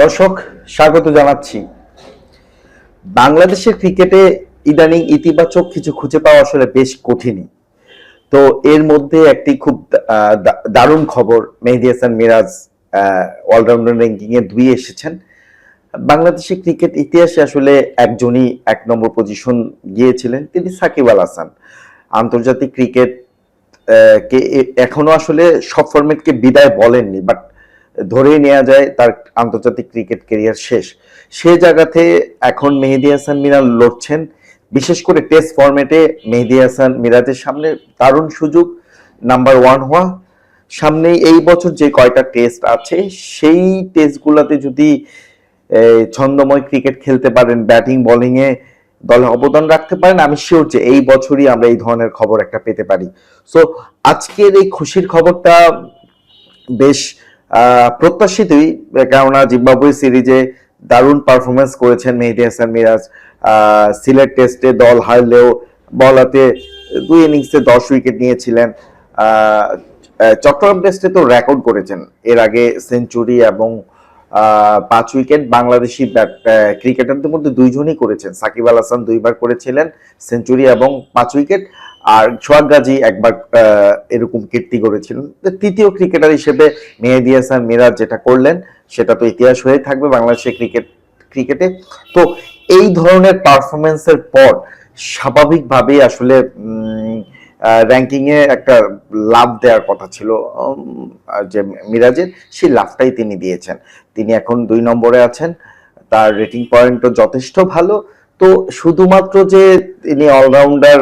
দর্শক, স্বাগত জানাচ্ছি। বাংলাদেশের ক্রিকেটে ইদানিং ইতিবাচক কিছু খুঁজে পাওয়া আসলে বেশ কঠিনই। তো এর মধ্যে একটি খুব দারুণ খবর, মেহেদি হাসান মিরাজ অলরাউন্ডার র্যাঙ্কিং এ দুই এসেছেন। বাংলাদেশের ক্রিকেট ইতিহাসে আসলে একজনই এক নম্বর পজিশন গিয়েছিলেন, তিনি সাকিব আল হাসান। আন্তর্জাতিক ক্রিকেট কে এখনও আসলে সব ফরম্যাটকে বিদায় বলেননি বাট ধরেই নেওয়া যায় তার আন্তর্জাতিক ক্রিকেট কেরিয়ার শেষ। সে জায়গাতে এখন মেহেদি হাসান মিরাজ লড়ছেন, বিশেষ করে টেস্ট ফরম্যাটে মেহেদি হাসান মিরাজের সামনে দারুণ সুযোগ নাম্বার ওয়ান হওয়া। সামনে এই বছর যে কয়টা টেস্ট আছে, সেই টেস্টগুলোতে যদি ছন্দময় ক্রিকেট খেলতে পারেন ব্যাটিং বোলিং এ দলে অবদান রাখতে পারেন, আমি শিওর যে এই বছরই আমরা এই ধরনের খবর একটা পেতে পারি। সো আজকের এই খুশির খবরটা বেশ প্রত্যাশিতই কেননা জিম্বাবুয়ে সিরিজে দারুণ পারফরমেন্স করেছেন মেহেদি হাসান মিরাজ। সিলেট টেস্টে দল হারলেও বলাতে দুই ইনিংসে দশ উইকেট নিয়েছিলেন। চট্টগ্রাম টেস্টে তো রেকর্ড করেছেন। এর আগে সেঞ্চুরি এবং পাঁচ উইকেট বাংলাদেশি ক্রিকেটারদের মধ্যে দুইজনই করেছেন। সাকিব আল হাসান দুইবার করেছিলেন সেঞ্চুরি এবং পাঁচ উইকেট। আর সোহাগ গাজী একবার এরকম কীর্তি করেছিলেন তৃতীয় ক্রিকেটার হিসেবে মেহেদি হাসান মিরাজ যেটা করলেন, সেটা তো ইতিহাস হয়ে থাকবে বাংলাদেশের ক্রিকেট, ক্রিকেটে। তো এই ধরনের পারফরমেন্সের পর স্বাভাবিকভাবেই আসলে র্যাঙ্কিং এ একটা লাভ দেওয়ার কথা ছিল যে মিরাজের, সেই লাভটাই তিনি দিয়েছেন। তিনি এখন দুই নম্বরে আছেন, তার রেটিং পয়েন্টও যথেষ্ট ভালো। তো শুধুমাত্র যে তিনি অলরাউন্ডার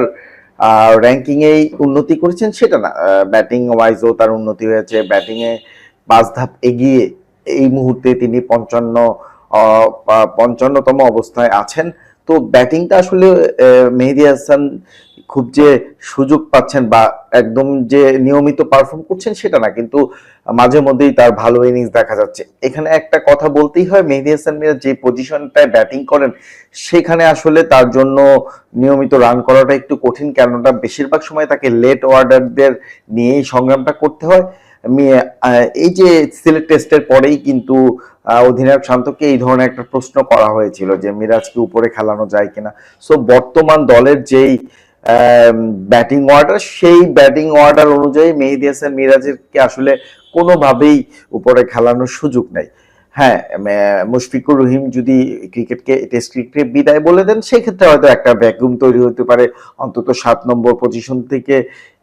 র্যাঙ্কিং এই উন্নতি করেছেন, সেটা না ব্যাটিং ওয়াইজও তার উন্নতি হয়েছে ব্যাটিং এ পাঁচ ধাপ এগিয়ে এই মুহূর্তে তিনি পঞ্চান্ন পঞ্চান্নতম অবস্থায় আছেন। তো ব্যাটিংটা আসলে মেহেদি হাসান খুব যে সুযোগ পাচ্ছেন বা একদম যে নিয়মিত পারফর্ম করছেন সেটা না, কিন্তু মাঝে মধ্যেই তার ভালো ইনিংস দেখা যাচ্ছে। এখানে একটা কথা বলতেই হয়, মেহেদি হাসান মিরাজ যে পজিশনটায় ব্যাটিং করেন, সেখানে আসলে তার জন্য নিয়মিত রান করাটা একটু কঠিন, কেননা বেশিরভাগ সময় তাকে লেট অর্ডারদের নিয়েই সংগ্রামটা করতে হয়। এই যে সিলেট টেস্টের পরেই কিন্তু অধিনায়ক শান্তকে এই ধরনের একটা প্রশ্ন করা হয়েছিল যে, মিরাজকে উপরে খেলানো যায় কিনা? সো বর্তমান দলের যেই ব্যাটিং অর্ডার সেই ব্যাটিং অর্ডার অনুযায়ী মেহেদি হাসান মিরাজেরকে আসলে কোনোভাবেই উপরে খেলানোর সুযোগ নেই। হ্যাঁ মুশফিকুর রহিম যদি ক্রিকেটকে টেস্ট ক্রিকেটে বিদায় বলে দেন, সেক্ষেত্রে হয়তো একটা ভ্যাকুম তৈরি হতে পারে। অন্তত সাত নম্বর পজিশন থেকে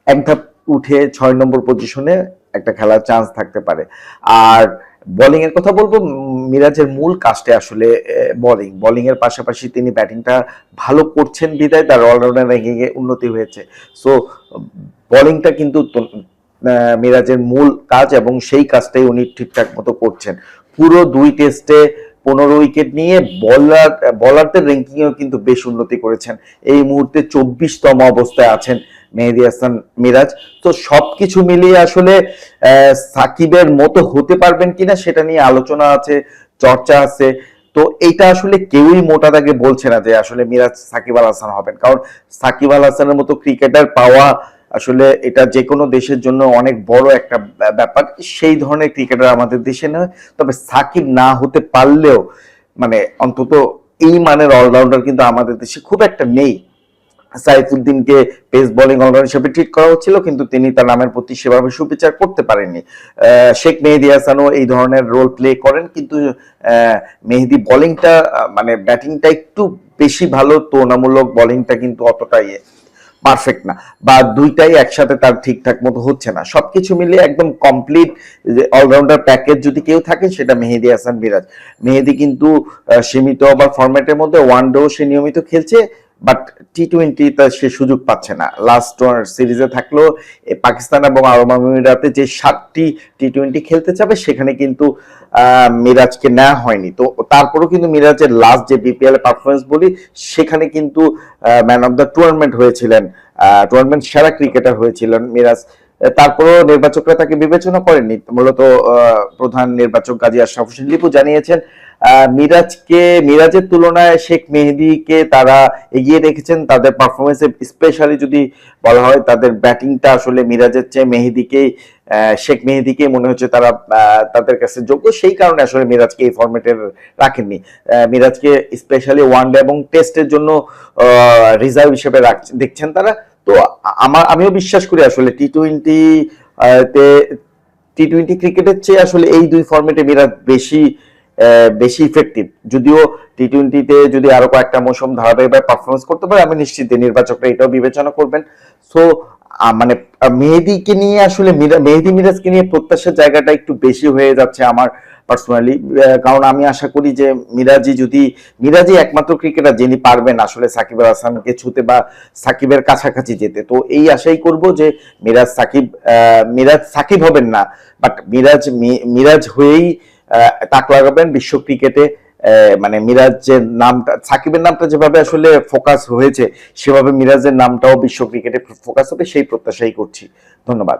এক ধাপ উঠে ছয় নম্বর পজিশনে একটা খেলার চান্স থাকতে পারে। আর বোলিং এর কথা বলব, মিরাজের মূল কাজটা আসলে বোলিং বোলিং এর পাশাপাশি তিনি ব্যাটিংটা ভালো করছেন বিদায়, তার অলরাউন্ডার র্যাঙ্কিং এ উন্নতি হয়েছে। সো বোলিংটা কিন্তু মিরাজের মূল কাজ এবং সেই কাজটাই উনি ঠিকঠাক মতো করছেন। পুরো দুই টেস্টে পনেরো উইকেট নিয়ে বলার বলারদের র্যাঙ্কিংয়েও কিন্তু বেশ উন্নতি করেছেন। এই মুহূর্তে চব্বিশতম অবস্থায় আছেন মেহেদি হাসান, মিরাজ। তো সবকিছু মিলিয়ে আসলে সাকিবের মতো হতে পারবেন কিনা সেটা নিয়ে আলোচনা আছে, চর্চা আছে। তো এইটা আসলে কেউই মোটা দাগে বলছে না যে আসলে মিরাজ সাকিব আল হাসান হবেন। কারণ সাকিব আল হাসানের মতো ক্রিকেটার পাওয়া আসলে এটা যে কোনো দেশের জন্য অনেক বড় একটা ব্যাপার। সেই ধরনের ক্রিকেটার আমাদের দেশে নয়। তবে সাকিব না হতে পারলেও মানে অন্তত এই মানের অলরাউন্ডার কিন্তু আমাদের দেশে খুব একটা নেই। সাইফুদ্দিনকে পেস বোলিং অলরাউন্ডার হিসেবে ট্রিট করা হচ্ছিল, কিন্তু তিনি তার নামের প্রতি সেভাবে সুবিচার করতে পারেননি। শেখ মেহেদি হাসানও এই ধরনের রোল প্লে করেন, কিন্তু মেহেদি বোলিংটা মানে ব্যাটিংটা একটু বেশি ভালো, তুলনামূলক বোলিংটা কিন্তু অতটাই পারফেক্ট না। বা দুইটাই একসাথে তার ঠিকঠাক মতো হচ্ছে না। সবকিছু মিলিয়ে একদম কমপ্লিট অলরাউন্ডার প্যাকেজ যদি কেউ থাকে সেটা মেহেদি হাসান মিরাজ। মেহেদি কিন্তু সীমিত ওভার ফরম্যাটের মধ্যে ওয়ান ডেও সে নিয়মিত খেলছে বাট টি টোয়েন্টি সে সুযোগ পাচ্ছে না। লাস্ট সিরিজে থাকলেও পাকিস্তান এবং আরব আমিরাতে যে সাতটি টি টোয়েন্টি খেলতে চাবে, সেখানে কিন্তু মিরাজকে নেওয়া হয়নি। তো তারপরেও কিন্তু মিরাজের লাস্ট যে বিপিএল পারফরমেন্স বলি, সেখানে কিন্তু ম্যান অফ দ্য টুর্নামেন্ট হয়েছিলেন। টুর্নামেন্ট সেরা ক্রিকেটার হয়েছিলেন মিরাজ। তারপরেও নির্বাচকরা তাকে বিবেচনা করেননি। মূলত প্রধান নির্বাচক গাজী আশরাফ হোসেন লিপু জানিয়েছেন মিরাজকে, মিরাজের তুলনায় শেখ মেহেদিকে তারা এগিয়ে রেখেছেন। তাদের পারফরমেন্সে স্পেশালি যদি বলা হয়, তাদের ব্যাটিংটা আসলে মিরাজের চেয়ে মেহেদিকেই শেখ মেহেদিকে মনে হচ্ছে তারা তাদের কাছে যোগ্য। সেই কারণে আসলে মিরাজকে এই ফরম্যাটের রাখেননি। মিরাজকে স্পেশালি ওয়ানডে এবং টেস্টের জন্য রিজার্ভ হিসেবে দেখছেন তারা। তো আমার আমিও বিশ্বাস করি আসলে টি টোয়েন্টি তে টি টোয়েন্টি ক্রিকেটের চেয়ে আসলে এই দুই ফর্মেটে মিরাজ বেশি বেশি ইফেক্টিভ যদিও টি টোয়েন্টিতে যদি আরও কয়েকটা মৌসুম ধারাবাহিকভাবে পারফরমেন্স করতে পারে, আমি নিশ্চিত নির্বাচকরা এটাও বিবেচনা করবেন। সো মানে মেহেদিকে নিয়ে আসলে মেহেদি মিরাজকে নিয়ে প্রত্যাশার জায়গাটা একটু বেশি হয়ে যাচ্ছে আমার পার্সোনালি কারণ আমি আশা করি যে মিরাজি যদি মিরাজি একমাত্র ক্রিকেটার যিনি পারবেন আসলে সাকিব আল হাসানকে ছুতে বা সাকিবের কাছাকাছি যেতে। তো এই আশাই করব যে মিরাজ সাকিব মিরাজ সাকিব হবেন না বাট মিরাজ মিরাজ হয়েই তাক লাগাবেন বিশ্ব ক্রিকেটে মানে মিরাজের নামটা, সাকিবের নামটা যেভাবে আসলে ফোকাস হয়েছে, সেভাবে মিরাজের নামটাও বিশ্ব ক্রিকেটে ফোকাস হবে, সেই প্রত্যাশাই করছি। ধন্যবাদ।